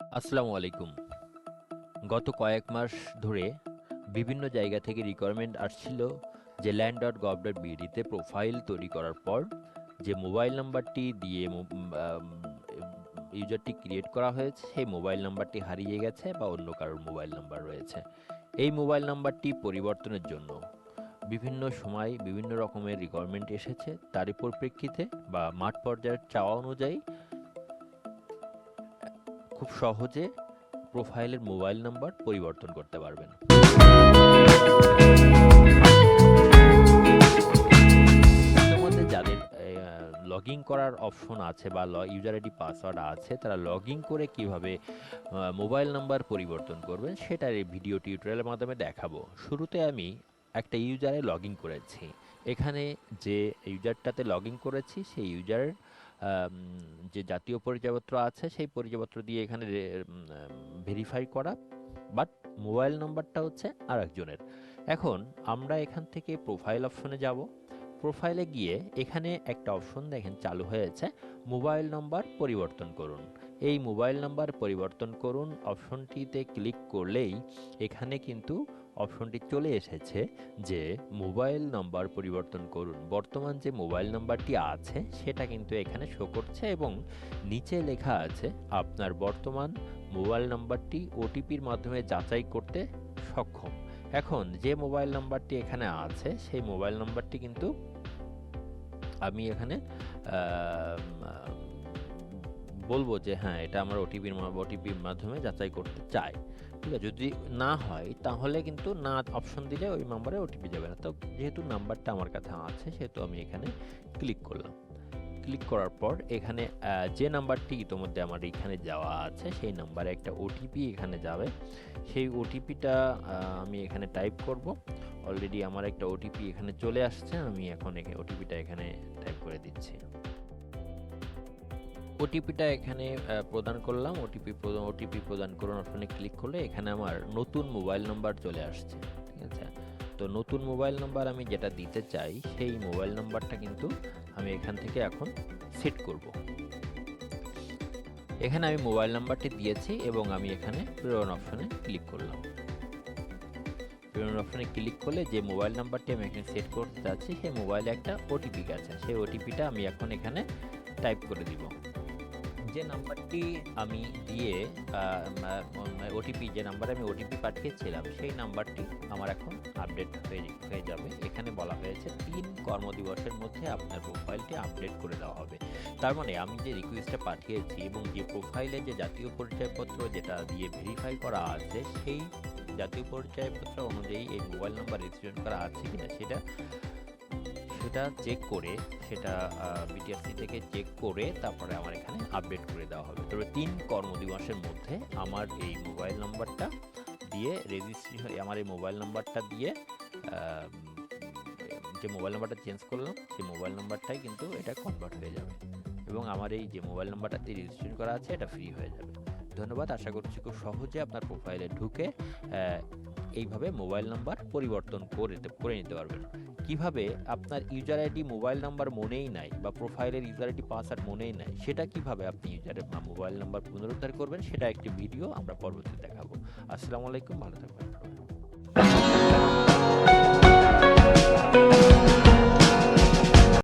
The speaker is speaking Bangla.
আসসালামু আলাইকুম। গত কয়েক মাস ধরে বিভিন্ন জায়গা থেকে রিকোয়ারমেন্ট আসছিল যে ল্যান্ড ডট গভ ডট বিডিতে প্রোফাইল তৈরি করার পর যে মোবাইল নাম্বারটি দিয়ে ইউজারটি ক্রিয়েট করা হয়েছে, সেই মোবাইল নাম্বারটি হারিয়ে গেছে বা অন্য কারোর মোবাইল নাম্বার রয়েছে। এই মোবাইল নাম্বারটি পরিবর্তনের জন্য বিভিন্ন সময় বিভিন্ন রকমের রিকোয়ারমেন্ট এসেছে। তারই পরিপ্রেক্ষিতে বা মাঠ পর্যায়ের চাওয়া অনুযায়ী খুব সহজে প্রোফাইলের মোবাইল নাম্বার পরিবর্তন করতে পারবেন। যাদের লগ ইন করার অপশন আছে বা ইউজার আইডি, পাসওয়ার্ড আছে, তারা লগ ইন করে কীভাবে মোবাইল নাম্বার পরিবর্তন করবেন সেটার এই ভিডিও টিউটোরিয়ালের মাধ্যমে দেখাবো। শুরুতে আমি একটা ইউজারে লগ ইন করেছি। এখানে যে ইউজারটাতে লগ ইন করেছি, সেই ইউজার যে জাতীয় পরিচয়পত্র আছে, সেই পরিচয়পত্র দিয়ে এখানে ভেরিফাই করা। বাট মোবাইল নাম্বারটা হচ্ছে আর একজনের এখন আমরা এখান থেকে প্রোফাইল অপশনে যাব। প্রোফাইলে গিয়ে এখানে একটা অপশন দেখেন চালু হয়েছে। মোবাইল নম্বর পরিবর্তন করুন। এই মোবাইল নাম্বার পরিবর্তন করুন। অপশনটিতে ক্লিক করলেই এখানে কিন্তু অপশনটি চলে এসেছে যে মোবাইল নাম্বার পরিবর্তন করুন। বর্তমান যে মোবাইল নাম্বারটি আছে সেটা কিন্তু এখানে শো করছে এবং নিচে লেখা আছে আপনার বর্তমান মোবাইল নাম্বারটি ওটিপির মাধ্যমে যাচাই করতে সক্ষম। এখন যে মোবাইল নাম্বারটি এখানে আছে সেই মোবাইল নাম্বারটি কিন্তু আমি এখানে বলব যে হ্যাঁ এটা আমার ওটিপির ওটিপির মাধ্যমে যাচাই করতে চাই। ঠিক আছে? যদি না হয়, তাহলে কিন্তু না অপশন দিলে ওই নাম্বারে ওটিপি যাবে না। তো যেহেতু নাম্বারটা আমার কাছে আছে, সেহেতু আমি এখানে ক্লিক করলাম। ক্লিক করার পর এখানে যে নাম্বারটি ইতোমধ্যে আমার এখানে যাওয়া আছে, সেই নাম্বারে একটা ওটিপি এখানে যাবে। সেই ওটিপিটা আমি এখানে টাইপ করব। অলরেডি আমার একটা ওটিপি এখানে চলে আসছে, আমি এখন ওটিপিটা এখানে টাইপ করে দিচ্ছি। ওটিপিটা এখানে প্রদান করলাম। ওটিপি ওটিপি প্রদান করুন অপশনে ক্লিক করলে এখানে আমার নতুন মোবাইল নাম্বার চলে আসছে, ঠিক আছে? তো নতুন মোবাইল নাম্বার আমি যেটা দিতে চাই, সেই মোবাইল নাম্বারটা কিন্তু আমি এখান থেকে এখন সেট করব। এখানে আমি মোবাইল নাম্বারটি দিয়েছি এবং আমি এখানে প্রেরণ অপশনে ক্লিক করলাম। প্রেরণ অপশনে ক্লিক করলে যে মোবাইল নাম্বারটি আমি এখানে সেট করতে যাচ্ছি সেই মোবাইলে একটা ওটিপি গেছে সেই ওটিপিটা আমি এখন এখানে টাইপ করে দিব। যে নাম্বারটি আমি দিয়ে ওটিপি, যে নাম্বারে আমি ওটিপি পাঠিয়েছিলাম, সেই নাম্বারটি আমার এখন আপডেট হয়ে হয়ে যাবে। এখানে বলা হয়েছে, তিন কর্মদিবসের মধ্যে আপনার প্রোফাইলটি আপডেট করে দেওয়া হবে। তার মানে আমি যে রিকোয়েস্টটা পাঠিয়েছি এবং যে প্রোফাইলে যে জাতীয় পরিচয়পত্র যেটা দিয়ে ভেরিফাই করা আছে, সেই জাতীয় পরিচয়পত্র অনুযায়ী এই মোবাইল নাম্বার রেজিস্ট্রেশন করা আছে কিনা, সেটা সেটা চেক করে সেটা বিটিআরসি থেকে চেক করে তারপরে আমার এখানে আপডেট করে দেওয়া হবে। তবে তিন কর্মদিবসের মধ্যে আমার এই মোবাইল নাম্বারটা দিয়ে রেজিস্ট্রেশন আমার এই মোবাইল নাম্বারটা দিয়ে যে মোবাইল নাম্বারটা চেঞ্জ করলাম, সেই মোবাইল নাম্বারটাই কিন্তু এটা কনভার্ট হয়ে যাবে। এবং আমার এই যে মোবাইল নাম্বারটা দিয়ে রেজিস্ট্রেশন করা আছে, এটা ফ্রি হয়ে যাবে। ধন্যবাদ, আশা করছি খুব সহজে আপনার প্রোফাইলে ঢুকে এইভাবে মোবাইল নাম্বার পরিবর্তন করে করে নিতে পারবেন। কীভাবে আপনার ইউজার আইডি মোবাইল নাম্বার মনেই নাই বা প্রোফাইলের ইউজার আইডি পাসওয়ার্ড মনেই নাই, সেটা কীভাবে আপনি ইউজারের মোবাইল নাম্বার পুনরুদ্ধার করবেন, সেটা একটি ভিডিও আমরা পরবর্তীতে দেখাবো। আসসালামু আলাইকুম, ভালো থাকবেন।